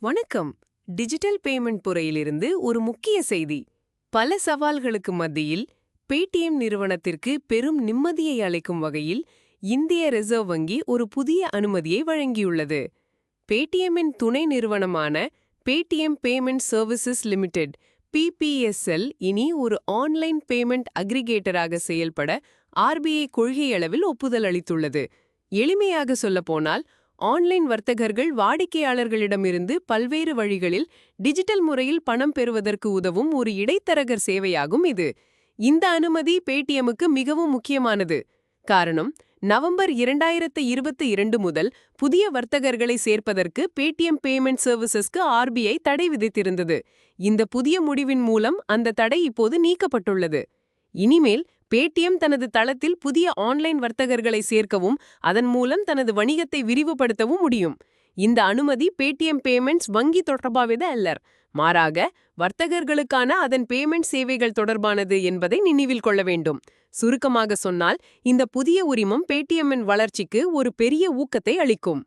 வணக்கம். Digital payment துறையிலிருந்து ஒரு முக்கிய செய்தி. பல சவால்களுக்கு மத்தியில் பேடிஎம் நிறுவனத்திற்கு பெரும் நிம்மதியை அளிக்கும் வகையில் இந்திய ரிசர்வ் வங்கி ஒரு புதிய அனுமதியை வழங்கியுள்ளது. பேடிஎம்மின் துணை நிறுவனமான Paytm payment services limited PPSL இனி ஒரு ஆன்லைன் பேமெண்ட் அக்ரிகேட்டராக செயல்பட ஆர்பிஐ கொள்கையளவில் ஒப்புதல் அளித்துள்ளது. எளிமையாக சொல்லப்போனால் ஆன்லைன் வர்த்தகர்கள் வாடிக்கையாளர்களிடமிருந்து பல்வேறு வழிகளில் டிஜிட்டல் முறையில் பணம் பெறுவதற்கு உதவும் ஒரு இடைத்தரகர் சேவையாகும் இது. இந்த அனுமதி பேடிஎம்முக்கு மிகவும் முக்கியமானது. காரணம் நவம்பர் இரண்டாயிரத்து இருபத்தி இரண்டு முதல் புதிய வர்த்தகர்களை சேர்ப்பதற்கு பேடிஎம் பேமெண்ட் சர்வீசஸ்க்கு ஆர்பிஐ தடை விதித்திருந்தது. இந்த புதிய முடிவின் மூலம் அந்த தடை இப்போது நீக்கப்பட்டுள்ளது. இனிமேல் பேடிஎம் தனது தளத்தில் புதிய ஆன்லைன் வர்த்தகர்களை சேர்க்கவும் அதன் மூலம் தனது வணிகத்தை விரிவுபடுத்தவும் முடியும். இந்த அனுமதி பேடிஎம் பேமெண்ட்ஸ் வங்கி தொடர்பாவது அல்லர். மாறாக வர்த்தகர்களுக்கான அதன் பேமெண்ட் சேவைகள் தொடர்பானது என்பதை நினைவில் கொள்ள வேண்டும். சுருக்கமாக சொன்னால் இந்த புதிய உரிமம் பேடிஎம்மின் வளர்ச்சிக்கு ஒரு பெரிய ஊக்கத்தை அளிக்கும்.